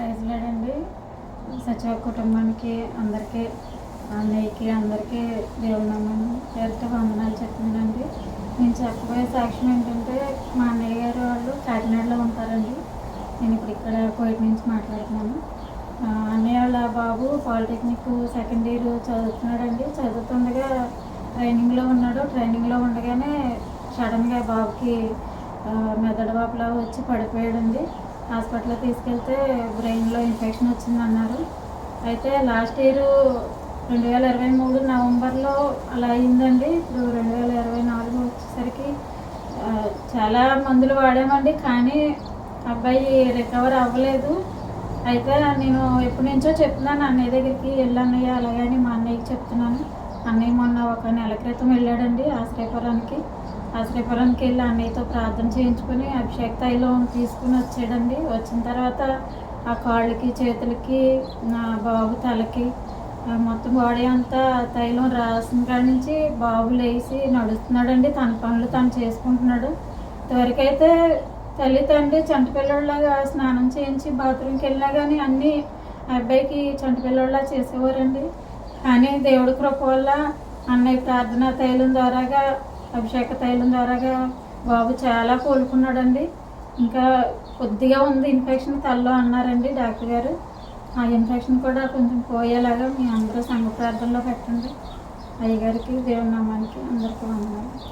Praise లేడండి సచివ కుటుంబానికి అందరికీ అన్నయ్యకి అందరికీ దేవుడి నామం పేరుతో వందనాలు చెప్తున్నానండి. నేను చెప్పబోయే సాక్ష్యం ఏంటంటే మా అన్నయ్య గారు వాళ్ళు కాకినాడలో ఉంటారండి. నేను ఇప్పుడు ఇక్కడ కోయిట్ నుంచి మాట్లాడుతున్నాను. అన్నయ్య వాళ్ళ బాబు పాలిటెక్నిక్ సెకండ్ ఇయర్ చదువుతున్నాడండి. చదువుతుండగా ట్రైనింగ్లో ఉన్నాడు. ట్రైనింగ్లో ఉండగానే సడన్గా బాబుకి మెదడు వాపులా వచ్చి పడిపోయాడండి. హాస్పిటల్లో తీసుకెళ్తే బ్రెయిన్లో ఇన్ఫెక్షన్ వచ్చిందన్నారు. అయితే లాస్ట్ ఇయర్ రెండు వేల ఇరవై మూడు నవంబర్లో అలా అయిందండి. ఇప్పుడు రెండు వేల ఇరవై నాలుగు వచ్చేసరికి చాలా మందులు వాడామండి కానీ అబ్బాయి రికవర్ అవ్వలేదు. అయితే నేను ఎప్పటి నుంచో చెప్తున్నాను అన్నయ్య దగ్గరికి వెళ్ళన్నయ్య అలాగని మా అన్నయ్యకి చెప్తున్నాను. అన్నయ్య మొన్న ఒక నెల క్రితం వెళ్ళాడండి ఆశ్రయపురానికి. ఆశ్రయపురానికి వెళ్ళి అన్నయ్యతో ప్రార్థన చేయించుకొని అభిషేక్ తైలం తీసుకుని వచ్చాడండి. వచ్చిన తర్వాత ఆ కాళ్ళకి చేతులకి నా బాబు తలకి మొత్తం బాడీ అంతా తైలం రాసిన కాడి నుంచి బాబు లేచి నడుస్తున్నాడండి. తన పనులు తను చేసుకుంటున్నాడు. ఇంతవరకైతే తల్లి తండ్రి చంట పిల్లోళ్ళగా స్నానం చేయించి బాత్రూమ్కి వెళ్ళినా కానీ అన్నీ ఆ అబ్బాయికి చంట చేసేవారండి. కానీ దేవుడి కృప వల్ల అన్నయ్య ప్రార్థన తైలం ద్వారాగా అభిషేక తైలం ద్వారాగా బాబు చాలా కోలుకున్నాడండి. ఇంకా కొద్దిగా ఉంది ఇన్ఫెక్షన్ తల్లో అన్నారండి డాక్టర్ గారు. ఆ ఇన్ఫెక్షన్ కూడా కొంచెం పోయేలాగా మీ అందరూ సంఘ ప్రార్థనలో పెట్టండి. అయ్యగారికి దేవుడి నామానికి అందరికీ వందనాలు.